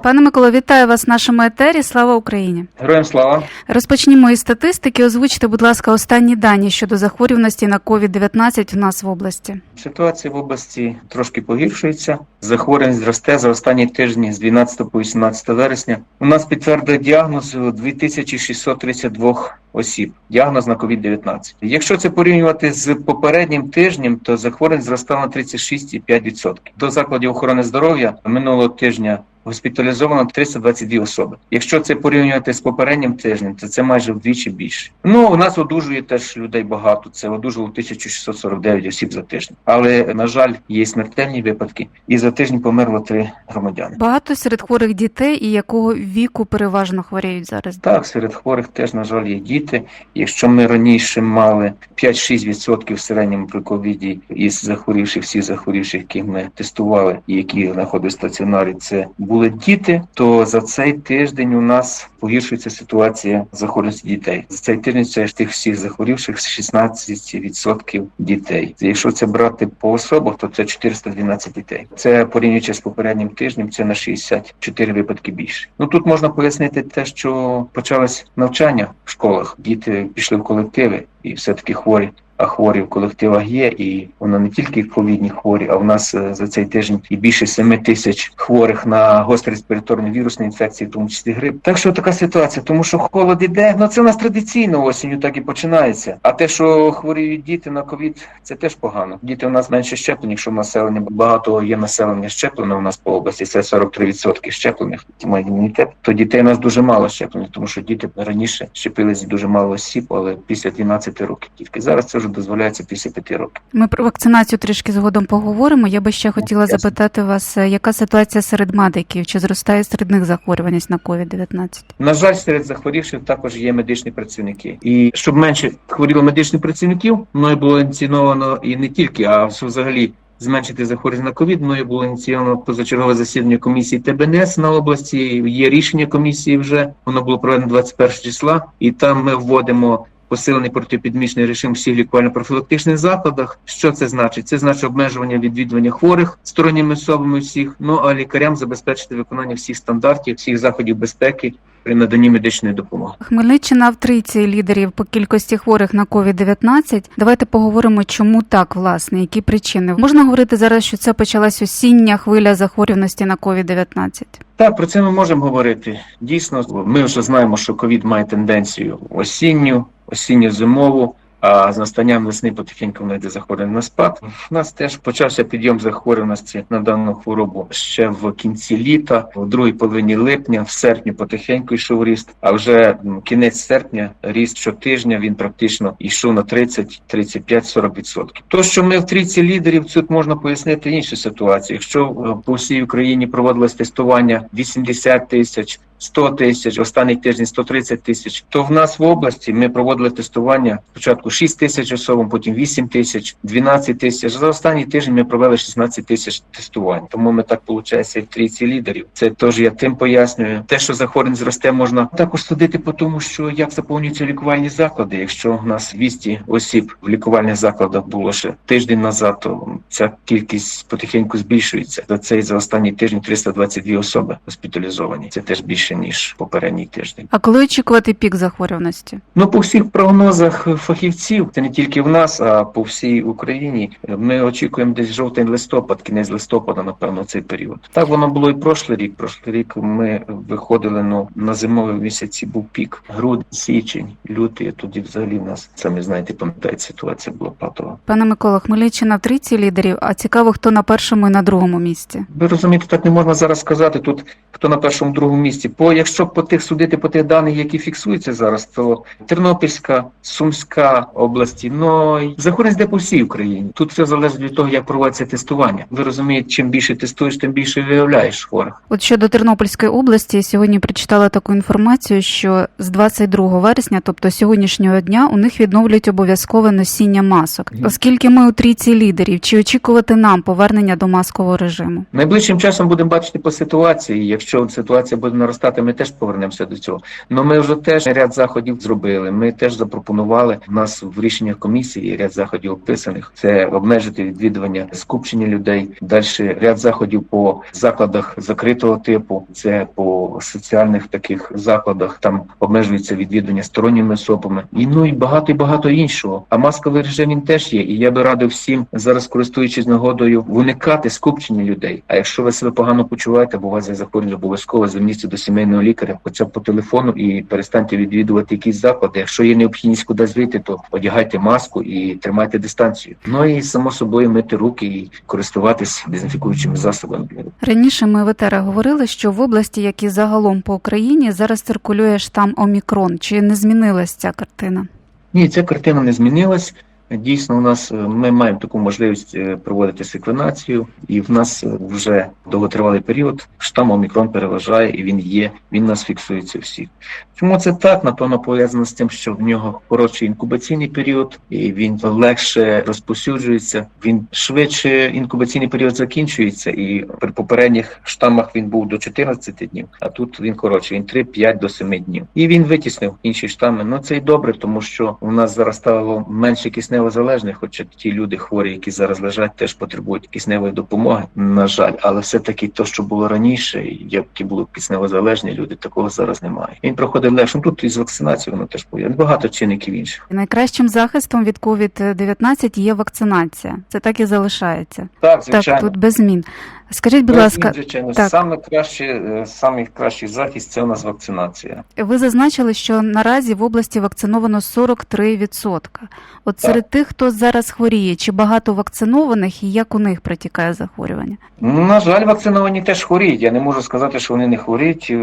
Пане Миколо, вітаю вас в нашому етері. Слава Україні! Героям слава. Розпочнімо із статистики. Озвучте, будь ласка, останні дані щодо захворюваності на COVID-19 у нас в області. Ситуація в області трошки погіршується. Захворюваність зросте за останні тижні з 12 по 18 вересня. У нас підтвердили діагноз у 2632 осіб. Діагноз на COVID-19. Якщо це порівнювати з попереднім тижнем, то захворюваність зростала на 36,5%. До закладів охорони здоров'я минулого тижня госпіталізовано 322 особи. Якщо це порівнювати з попереднім тижнем, то це майже вдвічі більше. Ну у нас одужує теж людей багато. Це одужало 1649 осіб за тиждень. Але на жаль, є смертельні випадки, і за тиждень померло три громадяни. Багато серед хворих дітей і якого віку переважно хворіють зараз. Так, серед хворих теж, на жаль, є діти. Якщо ми раніше мали 5-6% в середньому при ковіді із захворівших, всіх захворівших, яких ми тестували і які знаходились в стаціонарі, це були діти, то за цей тиждень у нас погіршується ситуація захворюваності дітей. За цей тиждень це ж тих всіх захворівших 16% дітей. Якщо це брати по особах, то це 412 дітей. Це порівнюючи з попереднім тижнем, це на 64 випадки більше. Ну тут можна пояснити те, що почалось навчання в школах. Діти пішли в колективи і все таки хворі. Хворі в колективах є, і воно не тільки ковідні хворі, а в нас е, за цей тиждень і більше 7 тисяч хворих на гострі респіраторні вірусні інфекції, в тому числі грип. Так що така ситуація, тому що холод іде. Ну це у нас традиційно осінню так і починається. А те, що хворіють діти на ковід, це теж погано. Діти у нас менше щеплені, якщо населення багато є населення щеплене у нас по області. Це 43% щеплених, які мають імунітет. То дітей у нас дуже мало щеплених, тому що діти раніше щепилися дуже мало осіб, але після 12 років тільки зараз це вже дозволяється після 5 років. Ми про вакцинацію трішки згодом поговоримо. Я би ще хотіла Ясно. запитати вас, е, яка ситуація серед медиків? Чи зростає серед них захворюваність на COVID-19? На жаль, серед захворівших також є медичні працівники. І щоб менше хворіло медичних працівників, мною було ініційовано і не тільки, а взагалі. Зменшити захворювання на ковід, мною було ініційовано позачергове засідання комісії ТБНС на області. Є рішення комісії вже воно було проведено 21 числа, і там ми вводимо посилений протипідмічний режим всіх лікувально-профілактичних закладах. Що це значить? Це значить обмежування відвідування хворих сторонніми особами всіх. Ну а лікарям забезпечити виконання всіх стандартів, всіх заходів безпеки при наданні медичної допомоги. Хмельниччина в трійці лідерів по кількості хворих на COVID-19. Давайте поговоримо, чому так, власне, які причини. Можна говорити зараз, що це почалась осіння хвиля захворюваності на COVID-19? Так, про це ми можемо говорити. Дійсно, ми вже знаємо, що ковід має тенденцію осінню, осінньо-зимову. А з настанням весни потихеньку вона йде захворювання на спад. У нас теж почався підйом захворюваності на дану хворобу ще в кінці літа, в другій половині липня, в серпні потихеньку йшов ріст. А вже кінець серпня, ріст щотижня, він практично йшов на 30, 35, 40 відсотків. То, що ми в трійці лідерів, тут можна пояснити іншу ситуацію. Якщо е, по всій Україні проводилось тестування 80 тисяч. 100 тисяч, останній тиждень 130 тисяч. То в нас в області ми проводили тестування спочатку 6 тисяч особам, потім 8 тисяч, 12 тисяч. За останній тиждень ми провели 16 тисяч тестувань. Тому ми так виходить в трійці лідерів. Це теж я тим пояснюю. Те, що захворювання зросте, можна також судити по тому, що як заповнюються лікувальні заклади. Якщо в нас 200 осіб в лікувальних закладах було ще тиждень назад, то ця кількість потихеньку збільшується. За цей за останній тиждень 322 особи госпіталізовані. Це теж більше ніж попередній тиждень. А коли очікувати пік захворюваності? Ну, по всіх прогнозах фахівців, це не тільки в нас, а по всій Україні. Ми очікуємо десь жовтень-листопад, кінець листопада, напевно, цей період. Так воно було і прошлий рік. Прошлий рік ми виходили ну, на зимові місяці. Був пік грудень, січень, лютий. Тоді взагалі в нас самі знаєте, пам'ятаєте, ситуація була патова. Пане Микола, Хмельниччина трійці лідерів, а цікаво, хто на першому і на другому місці. Ви розумієте, так не можна зараз сказати. Тут хто на першому другому місці. По якщо по тих судити по тих даних, які фіксуються зараз, то Тернопільська, Сумська області, ну і захворюваність йде по всій Україні. Тут все залежить від того, як проводиться тестування. Ви розумієте, чим більше тестуєш, тим більше виявляєш хворих. От щодо Тернопільської області, я сьогодні прочитала таку інформацію, що з 22 вересня, тобто сьогоднішнього дня, у них відновлюють обов'язкове носіння масок. Мгм. Оскільки ми у трійці лідерів, чи очікувати нам повернення до маскового режиму? Найближчим часом будемо бачити по ситуації. Якщо ситуація буде наростати. Стати, ми теж повернемося до цього. Ну ми вже теж ряд заходів зробили. Ми теж запропонували у нас в рішеннях комісії ряд заходів описаних. Це обмежити відвідування скупчення людей. Далі ряд заходів по закладах закритого типу. Це по соціальних таких закладах. Там обмежується відвідування сторонніми особами. І ну і багато і багато іншого. А масковий режим він теж є. І я би радив всім зараз, користуючись нагодою, уникати скупчення людей. А якщо ви себе погано почуваєте, бо у вас є захворювання, обов'язково зверніться до сімейного лікаря, хоча б по телефону, і перестаньте відвідувати якісь заклади. Якщо є необхідність кудись вийти, то одягайте маску і тримайте дистанцію. Ну і само собою мити руки і користуватись дезінфікуючими засобами. Раніше ми в етера говорили, що в області, як і загалом по Україні, зараз циркулює штам Омікрон. Чи не змінилась ця картина? Ні, ця картина не змінилась. Дійсно, у нас ми маємо таку можливість е, проводити секвенацію, і в нас е, вже довготривалий період штам Омікрон переважає, і він є. Він нас фіксується всіх. Чому це так? Напевно, пов'язано з тим, що в нього коротший інкубаційний період, і він легше розповсюджується. Він швидше інкубаційний період закінчується, і при попередніх штамах він був до 14 днів, а тут він коротший, він 3-5 до 7 днів. І він витіснив інші штами. Ну це й добре, тому що у нас зараз стало менше киснево залежних, хоча ті люди хворі, які зараз лежать, теж потребують кисневої допомоги. На жаль, але все-таки то, що було раніше, які були киснево залежні люди, такого зараз немає. Він проходить легше. Ну, Тут із вакцинацією воно теж пов'язано. Багато чинників інших. Найкращим захистом від COVID-19 є вакцинація. Це так і залишається. Так, звичайно. Так, тут без змін. Скажіть, будь Без ласка, звичайно, так. саме краще, е, самий кращий захист це у нас вакцинація. ви зазначили, що наразі в області вакциновано 43%. От серед тих, хто зараз хворіє, чи багато вакцинованих і як у них протікає захворювання? Ну, На жаль, вакциновані теж хворіють. Я не можу сказати, що вони не хворіють. Е,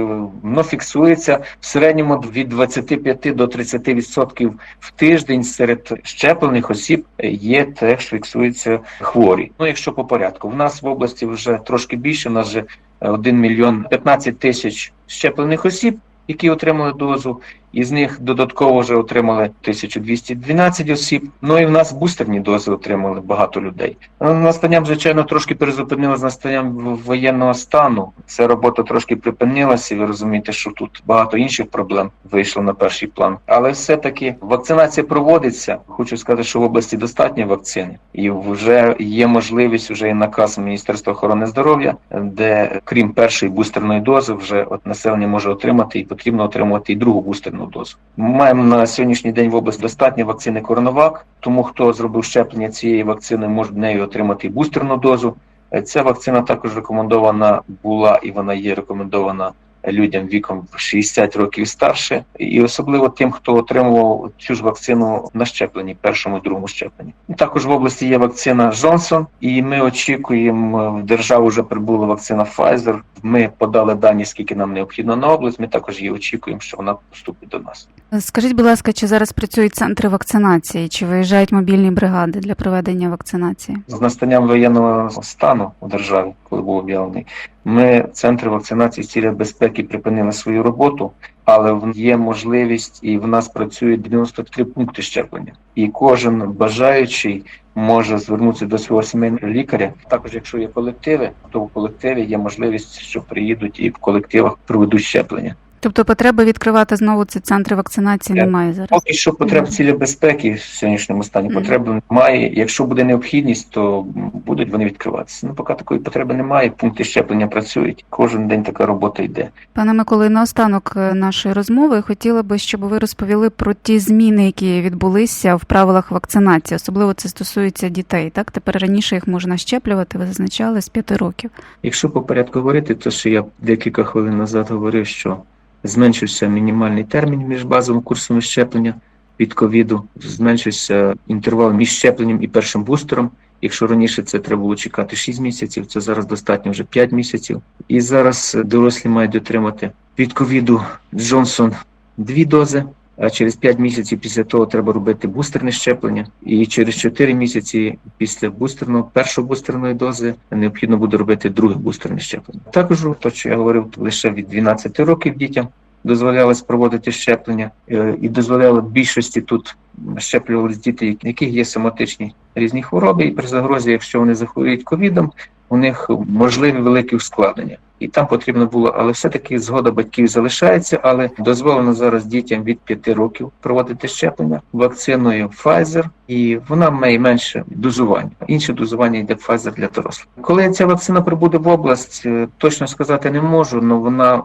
Воно фіксується в середньому від 25 до 30% в тиждень серед щеплених осіб є теж фіксуються хворі. Ну, якщо по порядку, в нас в області вже трошки більше. У нас вже 1 мільйон 15 тисяч щеплених осіб, які отримали дозу. Із них додатково вже отримали 1212 осіб. Ну і в нас бустерні дози отримали багато людей. Ну, Настанням, звичайно, трошки перезупинили з настанням воєнного стану. Ця робота трошки припинилася. Ви розумієте, що тут багато інших проблем вийшло на перший план. Але все-таки вакцинація проводиться. Хочу сказати, що в області достатньо вакцини, і вже є можливість вже і наказ Міністерства охорони здоров'я, де крім першої бустерної дози, вже от населення може отримати і потрібно отримувати і другу бустерну дозу. Ми маємо на сьогоднішній день в області достатньо вакцини Коронавак. Тому хто зробив щеплення цієї вакцини, може нею отримати бустерну дозу. Е, Ця вакцина також рекомендована була і вона є рекомендована людям віком в 60 років старше, і особливо тим, хто отримував цю ж вакцину на щепленні, першому і другому щепленні. Також в області є вакцина Джонсон, і ми очікуємо, в державу вже прибула вакцина Pfizer. Ми подали дані, скільки нам необхідно на область. Ми також її очікуємо, що вона поступить до нас. Скажіть, будь ласка, чи зараз працюють центри вакцинації, чи виїжджають мобільні бригади для проведення вакцинації? З настанням воєнного стану у державі, коли був об'явлений, ми центри вакцинації з цілях безпеки припинили свою роботу, але є можливість і в нас працює 93 пункти щеплення. І кожен бажаючий може звернутися до свого сімейного лікаря. Також, якщо є колективи, то в колективі є можливість, що приїдуть і в колективах проведуть щеплення. Тобто потреби відкривати знову ці центри вакцинації Я- немає зараз. Поки що потреб цілі безпеки в сьогоднішньому стані потреби немає. Якщо буде необхідність, то будуть вони відкриватися. Ну поки такої потреби немає. Пункти щеплення працюють. Кожен день така робота йде. Пане Миколи, наостанок е, нашої розмови хотіла би, щоб ви розповіли про ті зміни, які відбулися в правилах вакцинації. Особливо це стосується дітей. Так тепер раніше їх можна щеплювати. Ви зазначали з 5 років. Якщо по порядку говорити, то що я декілька хвилин назад говорив, що зменшився мінімальний термін між базовим курсом щеплення від ковіду, зменшився інтервал між щепленням і першим бустером. Якщо раніше це треба було чекати 6 місяців, це зараз достатньо вже 5 місяців. І зараз дорослі мають отримати від ковіду Джонсон дві дози. А через 5 місяців після того треба робити бустерне щеплення, і через 4 місяці після бустерного першої бустерної дози необхідно буде робити друге бустерне щеплення. Також то, що я говорив, лише від 12 років дітям дозволялось проводити щеплення, е, і дозволяло більшості тут щеплювалися діти, яких є соматичні різні хвороби, і при загрозі, якщо вони захворіють ковідом, у них можливі великі ускладнення. І там потрібно було, але все-таки згода батьків залишається. Але дозволено зараз дітям від 5 років проводити щеплення вакциною Pfizer, і вона має менше дозування. Інше дозування йде Pfizer для дорослих. Коли ця вакцина прибуде в область, е, точно сказати не можу, але вона м,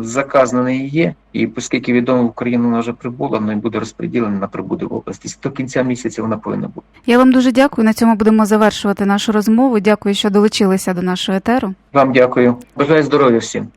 заказ на неї є. І оскільки відомо в Україну вона вже прибула, вона і буде розподілена на прибуде в області. До кінця місяця вона повинна бути. Я вам дуже дякую. На цьому будемо завершувати нашу розмову. Дякую, що долучилися до нашого етеру. Вам дякую. Бажаю здоров'я всім.